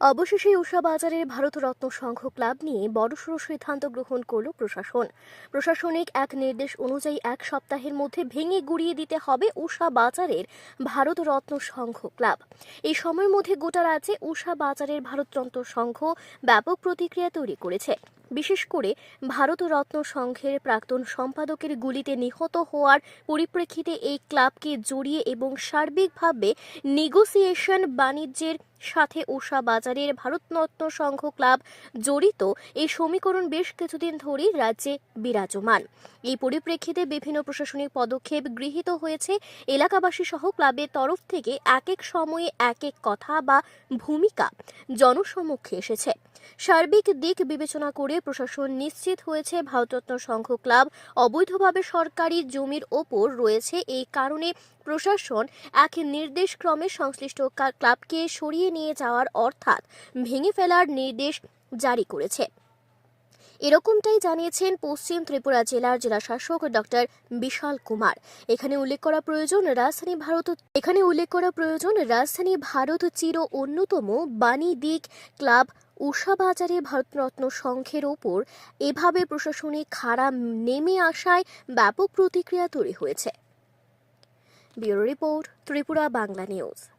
অবশেষে উষা বাজারের ভারতরত্ন সংঘ ক্লাব নিয়ে বড়সড় সিদ্ধান্ত গ্রহণ করল প্রশাসন। প্রশাসনিক এক নির্দেশ অনুযায়ী এক সপ্তাহের মধ্যে ভেঙে গুড়িয়ে দিতে হবে উষা বাজারের ভারতরত্ন সংঘ ক্লাব। এই সময়ের মধ্যে গোটা রাজ্যে উষা বাজারের ভারতরত্ন সংঘ ব্যাপক প্রতিক্রিয়া তৈরি করেছে। বিশেষ করে ভারতরত্ন সংঘের প্রাক্তন সম্পাদকের গুলিতে নিহত হওয়ার পরিপ্রেক্ষিতে এই ক্লাবকে জড়িয়ে এবং সার্বিকভাবে নেগোসিয়েশন বাণিজ্যের সাথে উষা বাজারের ভারতরত্ন সংঘ ক্লাব জড়িত এই সমীকরণ বেশ কিছুদিন ধরেই রাজ্যে বিরাজমান। এই পরিপ্রেক্ষিতে বিভিন্ন প্রশাসনিক পদক্ষেপ গৃহীত হয়েছে। এলাকাবাসী সহ ক্লাবের তরফ থেকে এক এক সময়ে এক এক কথা বা ভূমিকা জনসমক্ষে এসেছে। সার্বিক দিক বিবেচনা করে প্রশাসন নিশ্চিত হয়েছে, ভারতরত্ন সংঘ ক্লাব অবৈধভাবে সরকারি জমির ওপর রয়েছে। এই কারণে প্রশাসন এক নির্দেশক্রমে সংশ্লিষ্ট ক্লাবকে সরিয়ে নিয়ে যাওয়ার অর্থাৎ ভেঙে ফেলার নির্দেশ জারি করেছে। এরকমটাই জানিয়েছেন পশ্চিম ত্রিপুরা জেলার জেলাশাসক ডক্টর বিশাল কুমার। এখানে উল্লেখ করা প্রয়োজন, রাজধানী ভারত, এখানে উল্লেখ করা প্রয়োজন, রাজধানী ভারত চির অন্যতম বাণী দিক ক্লাব বাজারে ভারতরত্ন সংঘের ওপর এভাবে প্রশাসনিক খাড়া নেমে আসায় ব্যাপক প্রতিক্রিয়া তৈরি হয়েছে। Bureau report Tripura Bangla news.